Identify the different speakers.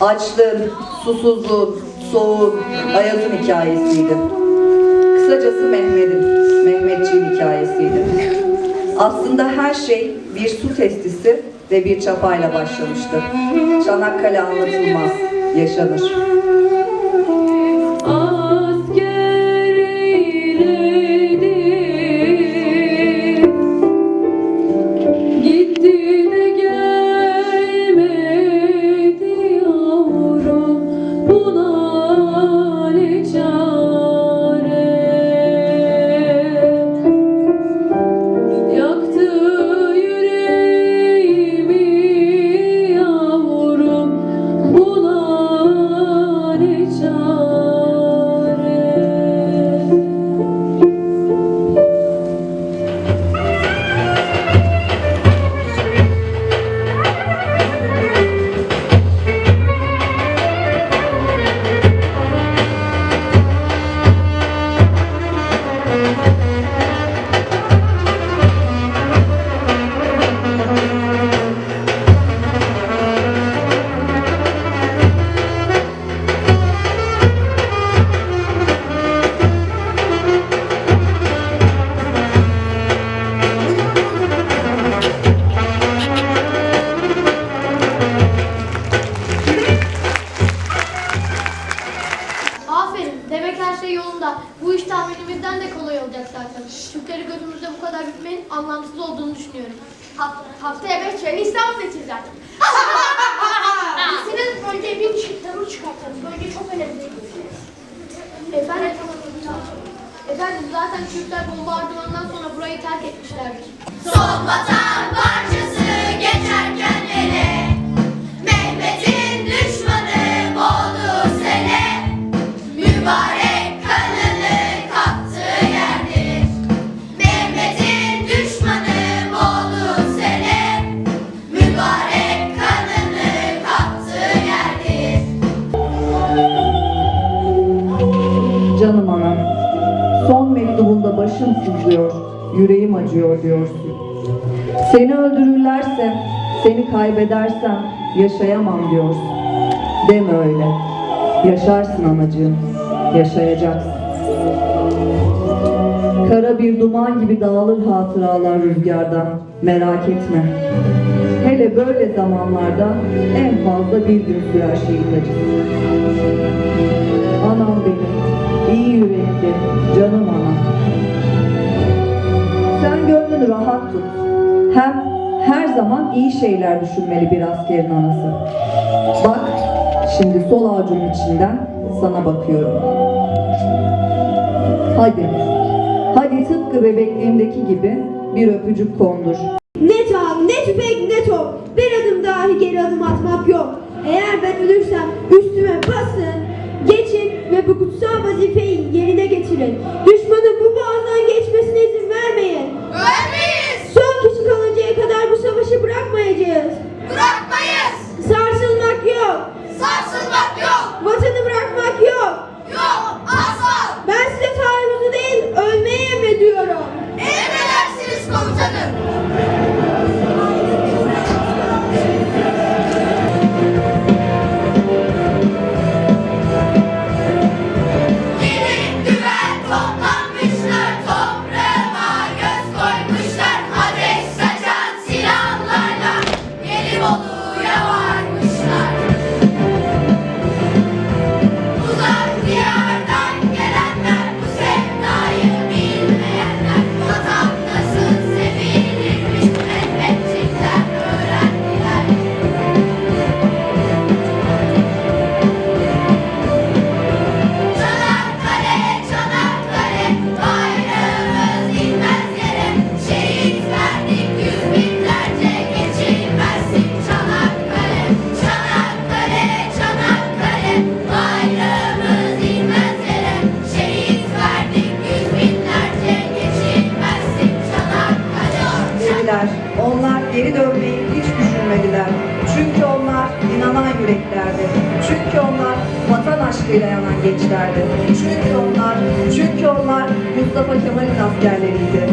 Speaker 1: Açlığın, susuzluğun, soğuğun, ayazın hikayesiydi. Kısacası Mehmet'in, Mehmetçiğin hikayesiydi. Aslında her şey bir su testisi ve bir çapayla başlamıştı. Çanakkale anlatılmaz, yaşanır.
Speaker 2: Thank you. Yolunda. Bu iş tahminimizden de kolay olacak zaten. Türkleri gözümüzde bu kadar bitmenin anlamsız olduğunu düşünüyorum. haftaya beş çayını İstanbul'da içeceğiz zaten. Sizin önce bir çıktarı çıkartalım. Bölge çok önemli. Efendim, efendim zaten Türkler bombardımandan sonra burayı terk etmişlerdir.
Speaker 3: Son vatan parçası geçerken ele Mehmet'in düşmanı oldu sene Mübarek
Speaker 1: başım sızlıyor, yüreğim acıyor diyorsun. Seni öldürürlerse, seni kaybedersem yaşayamam diyorsun. Deme öyle. Yaşarsın anacığım, yaşayacaksın. Kara bir duman gibi dağılır hatıralar rüzgardan, merak etme. Hele böyle zamanlarda en fazla bir gün sürer şehit acısı. Anam benim, iyi yürekli, iyi şeyler düşünmeli bir askerin anası. Bak, şimdi sol avucumun içinden sana bakıyorum. Hadi, hadi tıpkı bebekliğimdeki gibi bir öpücük kondur.
Speaker 4: Ne tam, ne tüfek, ne top. Bir adım dahi geri adım atmak yok. Eğer ben ölürsem üstüme basın, geçin ve bu kutsal vazifeyi yerine getirin. Düşmanın
Speaker 1: onlar inanan yüreklerdi. Çünkü onlar vatan aşkıyla yanan gençlerdi. Çünkü onlar, çünkü onlar Mustafa Kemal'in askerleriydi.